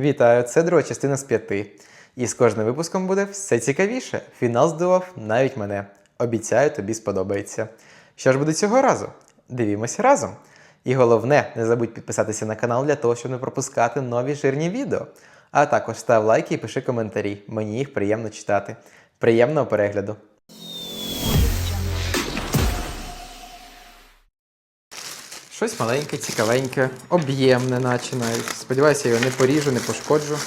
Вітаю, це друга частина з п'яти. І з кожним випуском буде все цікавіше. Фінал здивував навіть мене. Обіцяю, тобі сподобається. Що ж буде цього разу? Дивімося разом. І головне, не забудь підписатися на канал для того, щоб не пропускати нові жирні відео. А також став лайки і пиши коментарі. Мені їх приємно читати. Приємного перегляду! Щось маленьке, цікавеньке, об'ємне, наче навіть. Сподіваюся, я його не поріжу, не пошкоджу.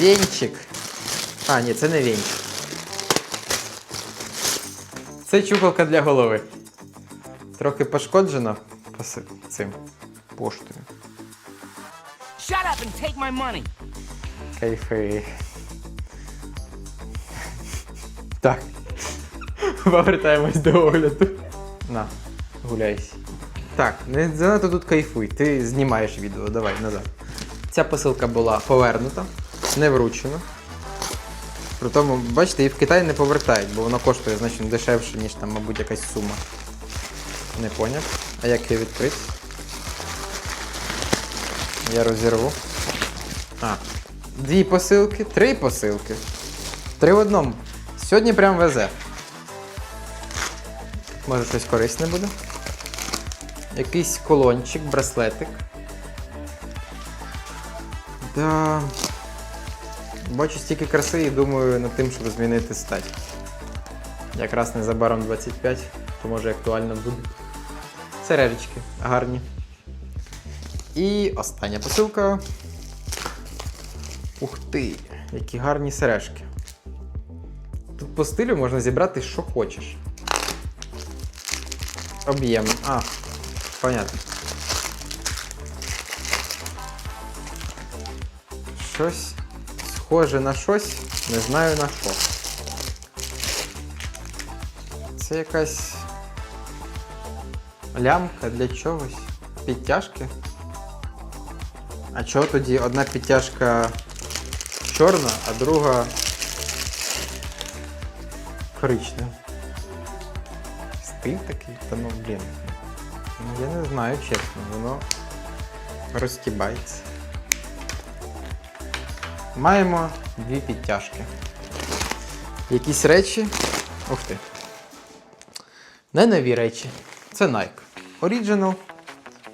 Вінчик. А, ні, це не вінчик. Це чухалка для голови. Трохи пошкоджена цим поштою. Shut up and take my money. Кайфи. Так. Повертаємось до огляду. На, гуляйся. Так, не занадто тут кайфуй. Ти знімаєш відео, давай назад. Ця посилка була повернута, не вручена. При тому, бачите, її в Китаї не повертають, бо воно коштує значно дешевше, ніж там, мабуть, якась сума. Не поняв. А як її відкрити? Я розірву. А, дві посилки, три посилки. Три в одному. Сьогодні прям везе. Може щось корисне буде. Якийсь колончик, браслетик. Да. Бачу стільки краси і думаю над тим, щоб змінити стать. Якраз незабаром 25, то може актуально буде. Сережечки гарні. І остання посилка. Ух ти, які гарні сережки. Тут по стилю можна зібрати, що хочеш. Об'єм. А, понятно. Щось схоже на щось, не знаю на що. Це якась лямка для чогось. Підтяжки. А чого тоді одна підтяжка чорна, а друга коричнева? Стиль такий, та ну блін. Я не знаю, чесно, воно розтібається. Маємо дві підтяжки. Якісь речі. Ух ти. Не нові речі. Це Nike. Original.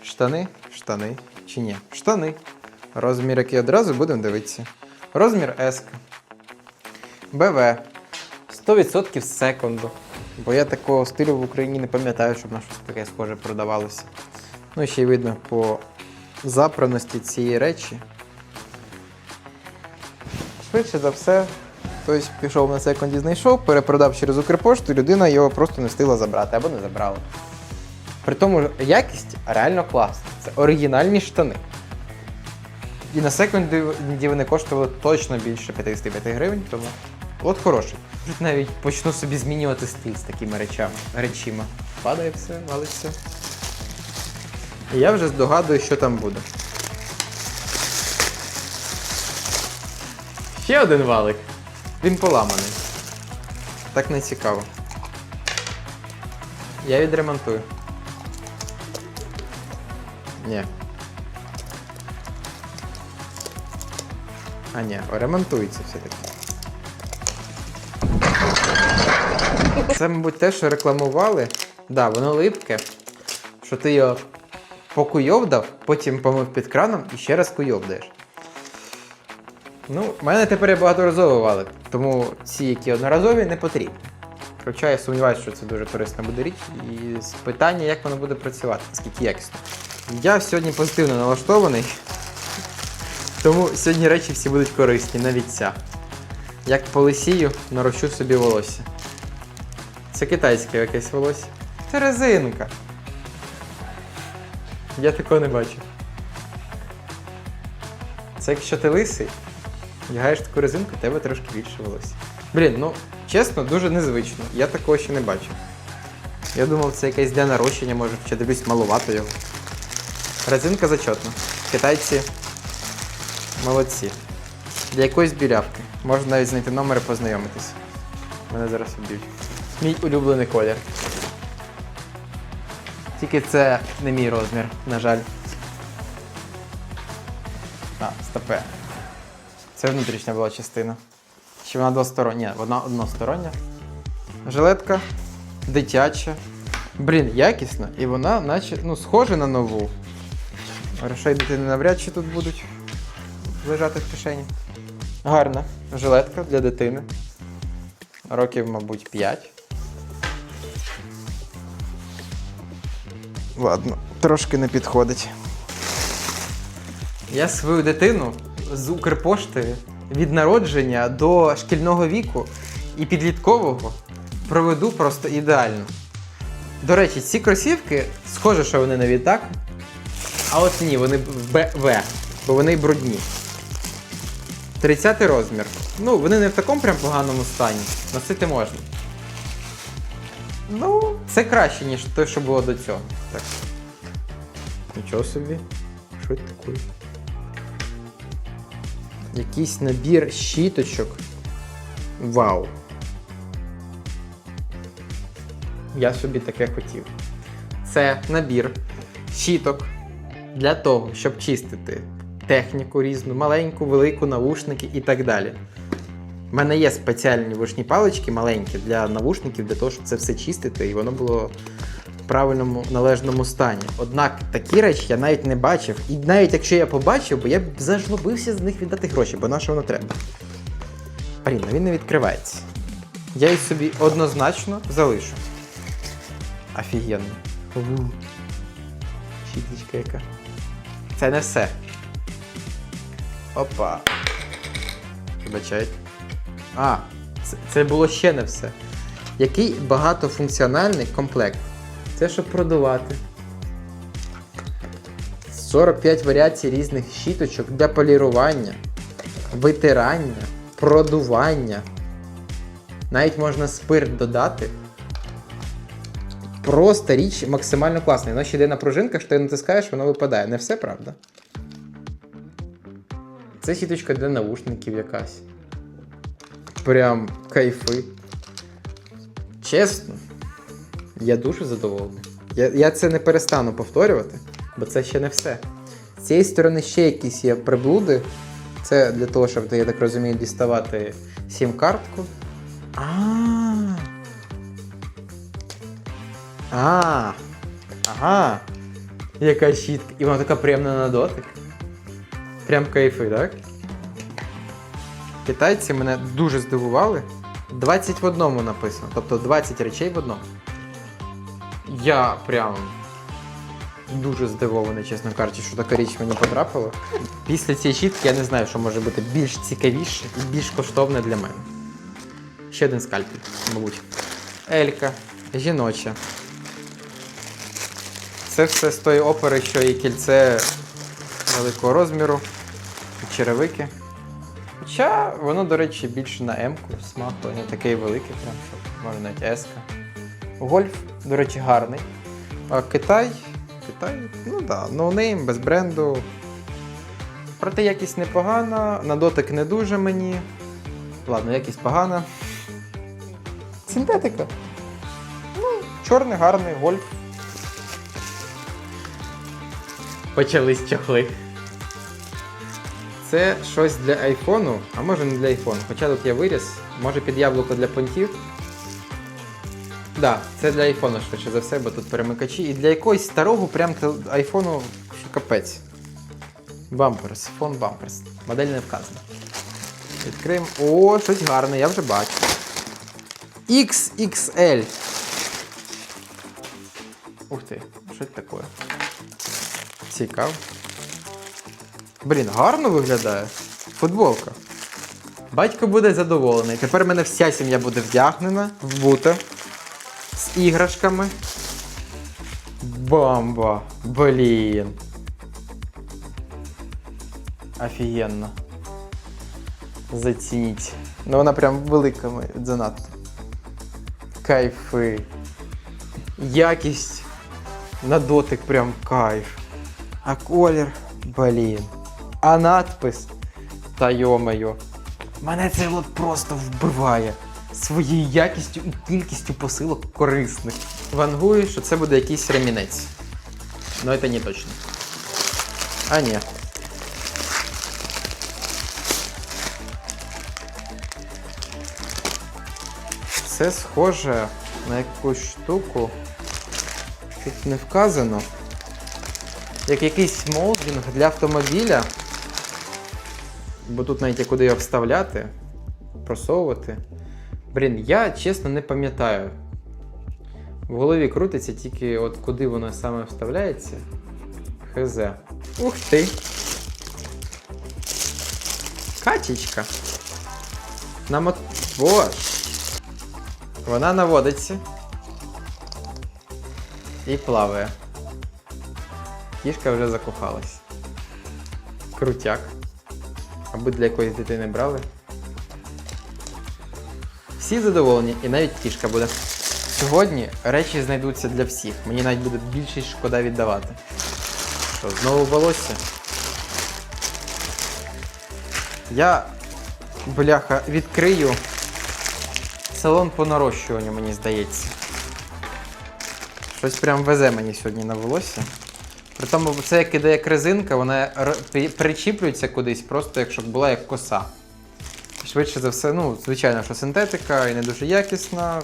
Штани, штани. Чи ні? Штани. Розмір, який одразу будемо дивитися. Розмір S. БВ. 100% з секунду. Бо я такого стилю в Україні не пам'ятаю, щоб на щось таке схоже продавалося. Ну, і ще й видно по запраності цієї речі. Швидше за все, хтось пішов на секунді, знайшов, перепродав через Укрпошту, і людина його просто не встигла забрати або не забрала. При тому якість реально класна. Це оригінальні штани. І на секунді вони коштували точно більше 55 гривень, тому от хороший. Тут навіть почну собі змінювати стиль з такими речами, речима. Падає все, валиться. І я вже здогадую, що там буде. Ще один валик. Він поламаний. Так не цікаво. Я відремонтую. Ні. А ні, ремонтується все-таки. Це, мабуть, те, що рекламували. Да, воно липке, що ти його покуйовдав, потім помив під краном і ще раз куйовдаєш. Ну, мене тепер є багаторазовий валик, тому ці, які одноразові, не потрібні. Хоча я сумніваюся, що це дуже корисна буде річ. І питання, як воно буде працювати, наскільки якісно. Я сьогодні позитивно налаштований, тому сьогодні речі всі будуть корисні, навіть ця. Як полисію, нарощу собі волосся. Це китайське якесь волосся. Це резинка. Я такого не бачив. Це якщо ти лисий, вдягаєш таку резинку, у тебе трошки більше волосся. Блін, ну чесно, дуже незвично. Я такого ще не бачив. Я думав, це якесь для нарощення, може, чи дивлюсь малувато його. Резинка зачетна. Китайці молодці. Для якоїсь білявки. Можна навіть знайти номер і познайомитись. Мене зараз вб'ють. Мій улюблений колір. Тільки це не мій розмір, на жаль. А, стопе. Це внутрішня була частина. Чи вона двостороння? Ні, вона одностороння. Жилетка дитяча. Блін, якісна. І вона, наче, ну, схожа на нову. Грошей дитини навряд чи тут будуть лежати в кишені. Гарна жилетка для дитини. Років, мабуть, 5. Ладно, трошки не підходить. Я свою дитину з Укрпошти від народження до шкільного віку і підліткового проведу просто ідеально. До речі, ці кросівки, схоже, що вони нові так. А от ні, вони БВ, бо вони брудні. 30 розмір. Ну, вони не в такому прям поганому стані. Носити можна. Ну, це краще, ніж те, що було до цього. Так. Нічого собі. Що це таке? Якийсь набір щіточок. Вау. Я собі таке хотів. Це набір щіток для того, щоб чистити техніку різну, маленьку, велику, навушники і так далі. У мене є спеціальні вушні палички маленькі для навушників, для того, щоб це все чистити, і воно було в правильному належному стані. Однак такі речі я навіть не бачив. І навіть якщо я побачив, бо я б зажлобився з них віддати гроші, бо на що воно треба. Блін, він не відкривається. Я їх собі однозначно залишу. Офігенно. Щіточка яка. Це не все. Опа. Вибачайте. А, це, було ще не все. Який багатофункціональний комплект. Це щоб продувати. 45 варіацій різних щіточок для полірування, витирання, продування. Навіть можна спирт додати. Просто річ максимально класна. Воно ще йде на пружинках, що ти натискаєш, воно випадає. Не все, правда? Це сіточка для наушників якась. Прям кайфи. Чесно, я дуже задоволений. Я, я це не перестану повторювати, бо це ще не все. З цієї сторони ще якісь є приблуди. Це для того, щоб, я так розумію, діставати сім-картку. А. А. Ага. Яка щітка. І вона така приємна на дотик. Прям кайфи, так? Китайці мене дуже здивували. 20 в одному написано, тобто 20 речей в одному. Я прям дуже здивований, чесно кажучи, що така річ мені потрапила. Після цієї щітки я не знаю, що може бути більш цікавіше і більш коштовне для мене. Ще один скальпель, мабуть. Елька, жіноча. Це все з тої опери, що і кільце великого розміру, і черевики. Хоча воно, до речі, більше на М-ку смахує, не такий великий, прям, що може навіть S-ка. Гольф, до речі, гарний. А Китай. Китай, ну да, ноунейм, без бренду. Проте якість непогана, на дотик не дуже мені. Ладно, якість погана. Синтетика. Ну, чорний, гарний гольф. Почались чохли. Це щось для айфону, а може не для айфону. Хоча тут є виріз, може під яблуко для понтів. Так, да, це для айфону швидше за все, бо тут перемикачі. І для якогось старого прям айфону капець. Бамперс, фон бамперс. Модель не вказана. Відкриємо. О, щось гарне, я вже бачу. XXL. Ух ти, що це таке? Цікаво. Блін, гарно виглядає. Футболка. Батько буде задоволений. Тепер мене вся сім'я буде вдягнена, вбута, з іграшками. Бомба! Блін. Офігенно. Зацініть. Ну вона прям велика занадто. Кайфи. Якість на дотик прям кайф. А колір, блін. А надпис та йомаю. Мене це от просто вбиває своєю якістю і кількістю посилок корисних. Вангую, що це буде якийсь ремінець. Ну це не точно. А ні. Це схоже на якусь штуку. Тут не вказано. Як якийсь молдінг для автомобіля. Бо тут навіть є куди його вставляти, просовувати. Блін, я чесно не пам'ятаю. В голові крутиться тільки от куди воно саме вставляється. Хз. Ух ти! Качечка. На мот... Боже. Вона наводиться. І плаває. Кішка вже закохалась. Крутяк. Аби для якоїсь дитини брали. Всі задоволені, і навіть кішка буде. Сьогодні речі знайдуться для всіх. Мені навіть буде більше шкода віддавати. Що, знову волосся? Я, бляха, відкрию салон по нарощуванню, мені здається. Щось прям везе мені сьогодні на волосся. При тому це як іде як резинка, вона причіплюється кудись, просто якщо була як коса. Швидше за все, ну, звичайно, що синтетика і не дуже якісна,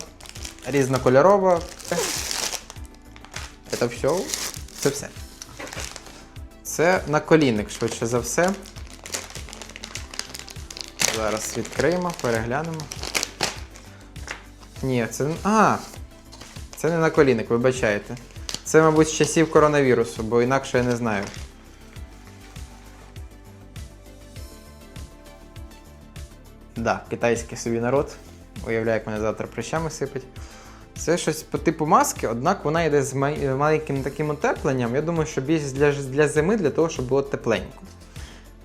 різнокольорова. Це все. Це все. Це наколінник, швидше за все. Зараз відкриємо, переглянемо. Ні, це. А! Це не наколінник, вибачайте. Це, мабуть, з часів коронавірусу, бо інакше я не знаю. Да, китайський собі народ. Уявляю, як мене завтра прищами сипать. Це щось по типу маски, однак вона йде з маленьким таким утепленням. Я думаю, що більш для, для зими, для того, щоб було тепленько.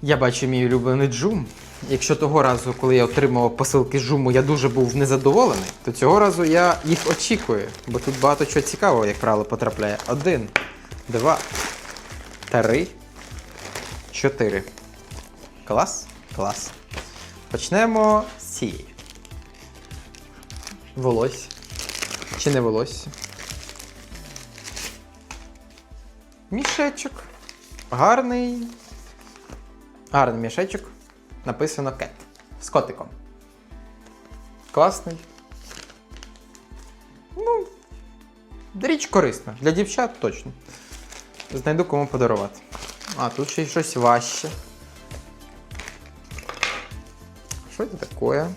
Я бачу мій улюблений джум. Якщо того разу, коли я отримував посилки з джуму, я дуже був незадоволений, то цього разу я їх очікую, бо тут багато чого цікавого, як правило, потрапляє. Один, два, три, чотири. Клас? Клас. Почнемо з цієї. Волосся. Чи не волосся? Мішечок. Гарний. Гарний мішечок. Написано кет. З котиком. Класний. Ну. Річ корисна. Для дівчат точно. Знайду кому подарувати. А, тут ще й щось важче. Що це таке?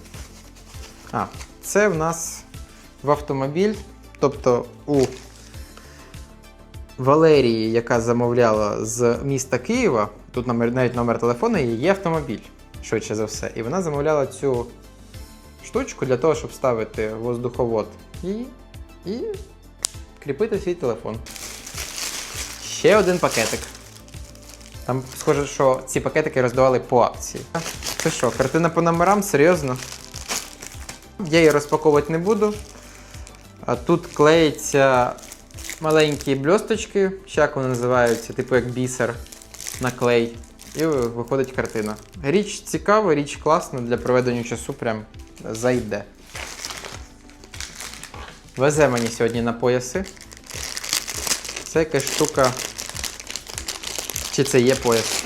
А, це в нас в автомобіль. Тобто у Валерії, яка замовляла з міста Києва, тут навіть номер телефону її, є автомобіль, швидше за все. І вона замовляла цю штучку для того, щоб ставити воздуховод і, і кріпити свій телефон. Ще один пакетик. Там схоже, що ці пакетики роздавали по акції. Це що, картина по номерам? Серйозно? Я її розпаковувати не буду. Тут клеїться маленькі бльосточки, ще як вони називаються, типу як бісер на клей. І виходить картина. Річ цікава, річ класна, для проведення часу прям зайде. Везе мені сьогодні на пояси. Це якась штука. Чи це є пояс?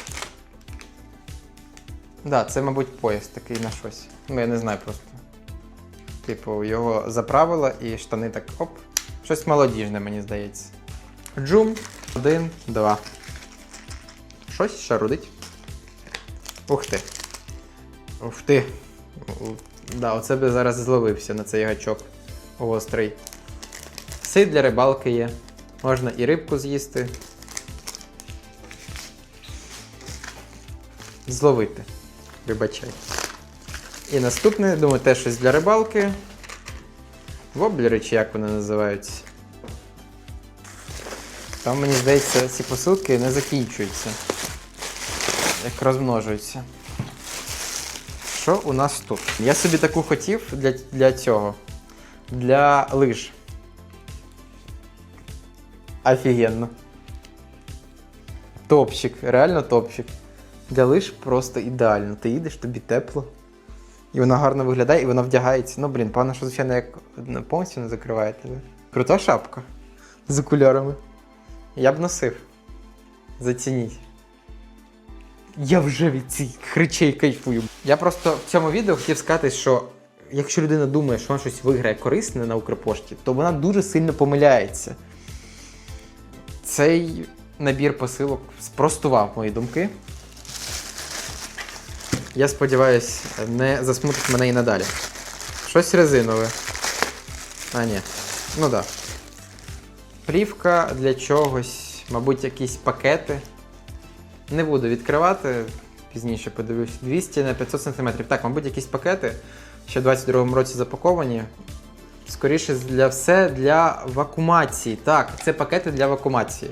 Так, да, це, мабуть, пояс такий на щось. Ну, я не знаю просто. Типу, його заправила і штани так оп. Щось молодіжне, мені здається. Джум. Один, два. Щось шарудить. Ух ти. Ух ти. Да, оце би зараз зловився на цей гачок гострий. Все для рибалки є. Можна і рибку з'їсти. Зловити. Вибачай. І наступне, думаю, теж щось для рибалки. Воблери, чи як вони називаються. Там, мені здається, ці посилки не закінчуються. Як розмножуються. Що у нас тут? Я собі таку хотів для, для цього. Для лиж. Офігенно. Топчик, реально топчик. Для лиж просто ідеально. Ти їдеш, тобі тепло. І вона гарно виглядає, і вона вдягається. Ну, блін, певно, що звичайно як повністю не закриває тебе. Крута шапка з окулярами. Я б носив. Зацініть. Я вже від цих речей кайфую. Я просто в цьому відео хотів сказати, що якщо людина думає, що вона щось виграє корисне на Укрпошті, то вона дуже сильно помиляється. Цей набір посилок спростував мої думки. Я сподіваюся, не засмутить мене і надалі. Щось резинове. А, ні. Ну так. Да. Плівка для чогось, мабуть, якісь пакети. Не буду відкривати, пізніше подивлюсь. 200 на 500 см. Так, мабуть, якісь пакети ще в 22-му році запаковані. Скоріше для все для вакуумації. Так, це пакети для вакуумації.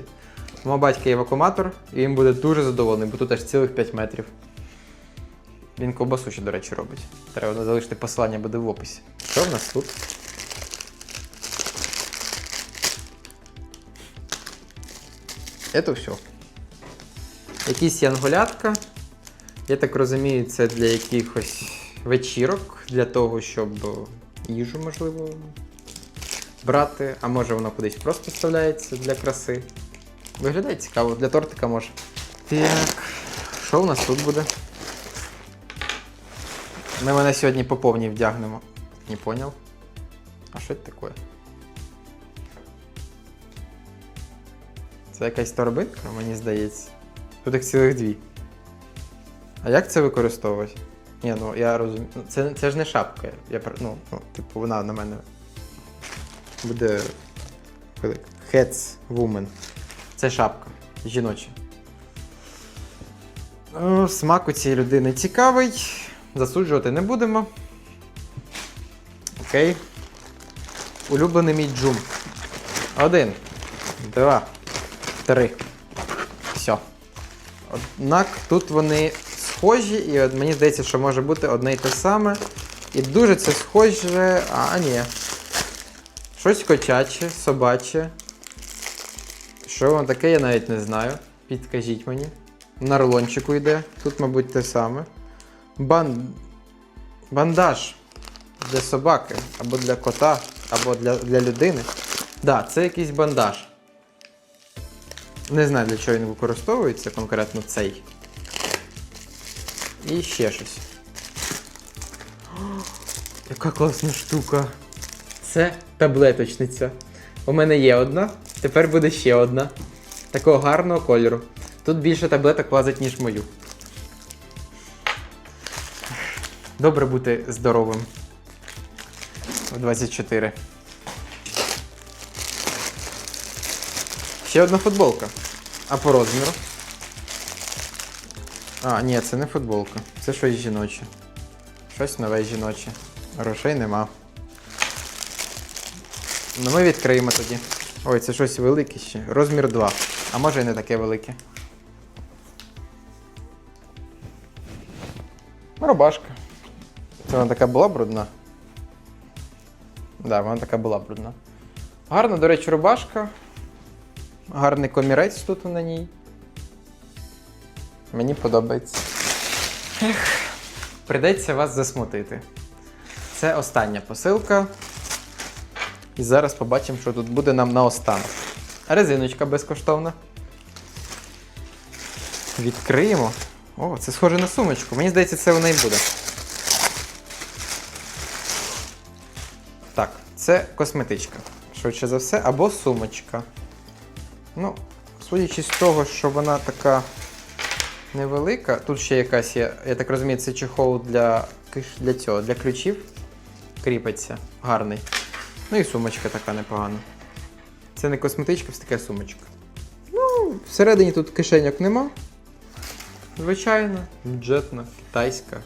У мого батька є вакууматор, і він буде дуже задоволений, бо тут аж цілих 5 метрів. Він ковбасу ще, до речі, робить. Треба залишити посилання буде в описі. Що в нас тут? Це все. Якісь янголятка. Я так розумію, це для якихось вечірок, для того, щоб їжу, можливо, брати. А може воно кудись просто вставляється для краси. Виглядає цікаво, для тортика може. Так, що у нас тут буде? Ми мене сьогодні по повній вдягнемо. Не поняв. А що це таке? Це якась торбинка, мені здається. Тут їх цілих дві. А як це використовувати? Ні, ну я розумію. Це, це ж не шапка. Я, ну, ну, типу, вона на мене буде. Heads Woman. Це шапка. Жіноча. О, Смак у цієї людини цікавий. Засуджувати не будемо. Окей. Улюблений мій джум. Один. Два. Три. Однак тут вони схожі, і от мені здається, що може бути одне і те саме. І дуже це схоже. А, ні. Щось котяче, собаче. Що воно таке, я навіть не знаю. Підкажіть мені. На рулончику йде. Тут, мабуть, те саме. Бан... Бандаж для собаки, або для кота, або для, для людини. Так, да, це якийсь бандаж. Не знаю, для чого він використовується, конкретно цей. І ще щось. Яка класна штука. Це таблеточниця. У мене є одна, тепер буде ще одна. Такого гарного кольору. Тут більше таблеток влазить, ніж мою. Добре бути здоровим. В 24. Ще одна футболка. А по розміру? А, ні, це не футболка. Це щось жіноче. Щось нове жіноче. Грошей нема. Ну ми відкриємо тоді. Ой, це щось велике ще. Розмір 2. А може і не таке велике. Рубашка. Це вона така була брудна. Так, да, вона така була брудна. Гарна, до речі, рубашка. Гарний комірець тут на ній. Мені подобається. Ех, придеться вас засмутити. Це остання посилка. І зараз побачимо, що тут буде нам наостанок. Резиночка безкоштовна. Відкриємо. О, це схоже на сумочку. Мені здається, це вона і буде. Так, це косметичка. Швидше за все, або сумочка. Ну, судячи з того, що вона така невелика, тут ще якась є, я так розумію, це чехол для, для цього, для ключів. Кріпиться. Гарний. Ну і сумочка така непогана. Це не косметичка, це така сумочка. Ну, всередині тут кишеньок нема. Звичайно, бюджетна, китайська,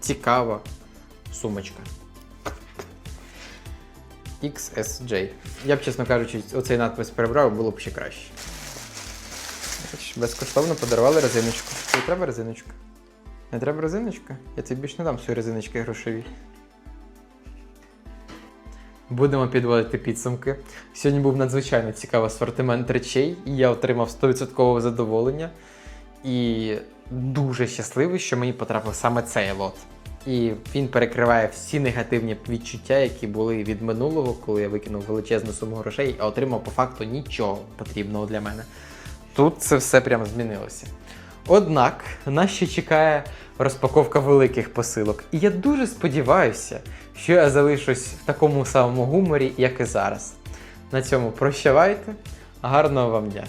цікава сумочка. XSJ. Я б, чесно кажучи, оцей надпис перебрав, було б ще краще. Безкоштовно подарували резиночку. Тобі треба резиночка? Не треба резиночка? Я тобі більше не дам свої резиночки грошові. Будемо підводити підсумки. Сьогодні був надзвичайно цікавий асортимент речей, і я отримав 100% задоволення. І дуже щасливий, що мені потрапив саме цей лот. І він перекриває всі негативні відчуття, які були від минулого, коли я викинув величезну суму грошей, а отримав по факту нічого потрібного для мене. Тут це все прямо змінилося. Однак нас ще чекає розпаковка великих посилок. І я дуже сподіваюся, що я залишусь в такому самому гуморі, як і зараз. На цьому прощавайте. Гарного вам дня!